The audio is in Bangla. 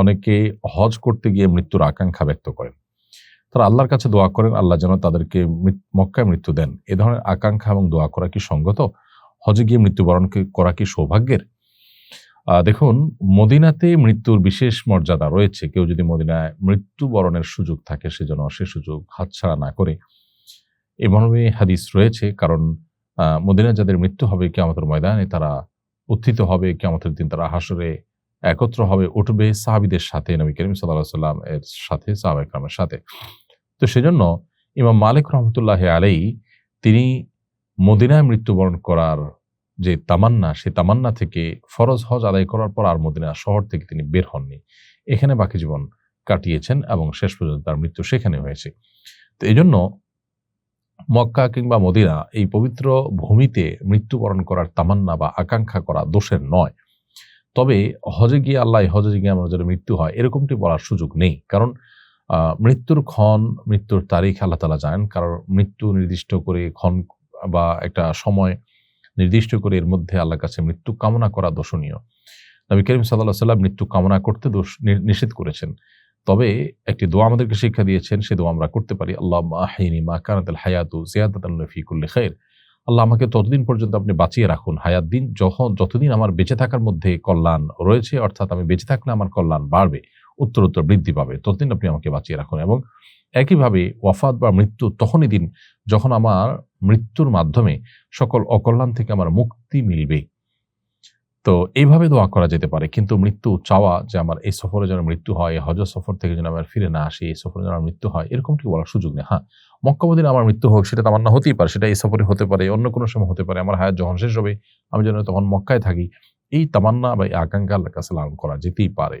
অনেকে হজ করতে গিয়ে মৃত্যুর আকাঙ্ক্ষা ব্যক্ত করেন। তারা আল্লাহর কাছে দোয়া করেন আল্লাহ যেন তাদেরকে মক্কায় মৃত্যু দেন। এ ধরনের আকাঙ্ক্ষা এবং দোয়া করা কি সঙ্গত? হজে গিয়ে মৃত্যুবরণ করা কি সৌভাগ্যের? দেখুন মদিনাতে মৃত্যুর বিশেষ মর্যাদা রয়েছে। কেউ যদি মদিনায় মৃত্যুবরণের সুযোগ থাকে সেজন্য সে সুযোগ হাতছাড়া না করে। এ মর্মে হাদিস রয়েছে কারণ আহ, মদিনায় যাদের মৃত্যু হবে কেয়ামতের ময়দানে তারা উত্থিত হবে কেয়ামতের দিন তারা হাসরে একত্র হবে, উঠবে সাহাবিদের সাথে, নবী করিম সাল্লাহ সাল্লাম এর সাথে, সাহাবা একরামের সাথে। তো সেজন্য ইমাম মালিক রহমতুল্লাহ আলাই তিনি মদিনায় মৃত্যুবরণ করার যে তামান্না, সেই তামান্না থেকে ফরজ হজ আদায় করার পর আর মদিনা শহর থেকে তিনি বের হননি। এখানে বাকি জীবন কাটিয়েছেন এবং শেষ পর্যন্ত তার মৃত্যু সেখানে হয়েছে। তো এই জন্য মক্কা কিংবা মদিনা এই পবিত্র ভূমিতে মৃত্যুবরণ করার তামান্না বা আকাঙ্ক্ষা করা দোষের নয়। তবে হজে গিয়ে আল্লাহ হজে গিয়ে আমার যদি মৃত্যু হয়, এরকমটি বলার সুযোগ নেই। কারণ মৃত্যুর ক্ষণ, মৃত্যুর তারিখ আল্লাহ তালা জানেন। কারণ মৃত্যু নির্দিষ্ট করে ক্ষণ বা একটা সময় নির্দিষ্ট করে এর মধ্যে আল্লাহর কাছে মৃত্যু কামনা করা দোষণীয় নবী করিম সাল্লাহ সাল্লাম মৃত্যু কামনা করতে দোষ নিষেধ করেছেন। তবে একটি দোয়া আমাদেরকে শিক্ষা দিয়েছেন, সে দোয়া আমরা করতে পারি। আল্লাহ মাহিনী মা কানাতাল হায়াতু জিয়াদাতাল ফিকুল্লি খাইর। আল্লাহ আমাকে ততদিন পর্যন্ত আপনি বাঁচিয়ে রাখুন। হায়াত দিন, যখন যতদিন আমার বেঁচে থাকার মধ্যে কল্যাণ রয়েছে, অর্থাৎ আমি বেঁচে থাকলে আমার কল্যাণ বাড়বে উত্তর উত্তর বৃদ্ধি পাবে, ততদিন আপনি আমাকে বাঁচিয়ে রাখুন এবং একইভাবে ওয়াফাত বা মৃত্যু তখনই দিন যখন আমার মৃত্যুর মাধ্যমে সকল অকল্যাণ থেকে আমার মুক্তি মিলবে। তো এইভাবে দোয়া করা যেতে পারে। কিন্তু মৃত্যু চাওয়া যে আমার এই সফরে যেন মৃত্যু হয়, এই হজ সফর থেকে যেন আমার ফিরে না আসি, এই সফরে যেন আমার মৃত্যু হয় এরকম কি বলার সুযোগ নেই। হ্যাঁ মক্কাবদিন আমার মৃত্যু হোক, সেটা তামান্না হতেই পারে, সেটা এই সফরে হতে পারে, অন্য কোনো সময় হতে পারে, আমার হায়াত যখন শেষ হবে, আমি যেন তখন মক্কায় থাকি। এই তামান্না বা এই আকাঙ্ক্ষা আল্লাহ কাছে লালন করা যেতেই পারে।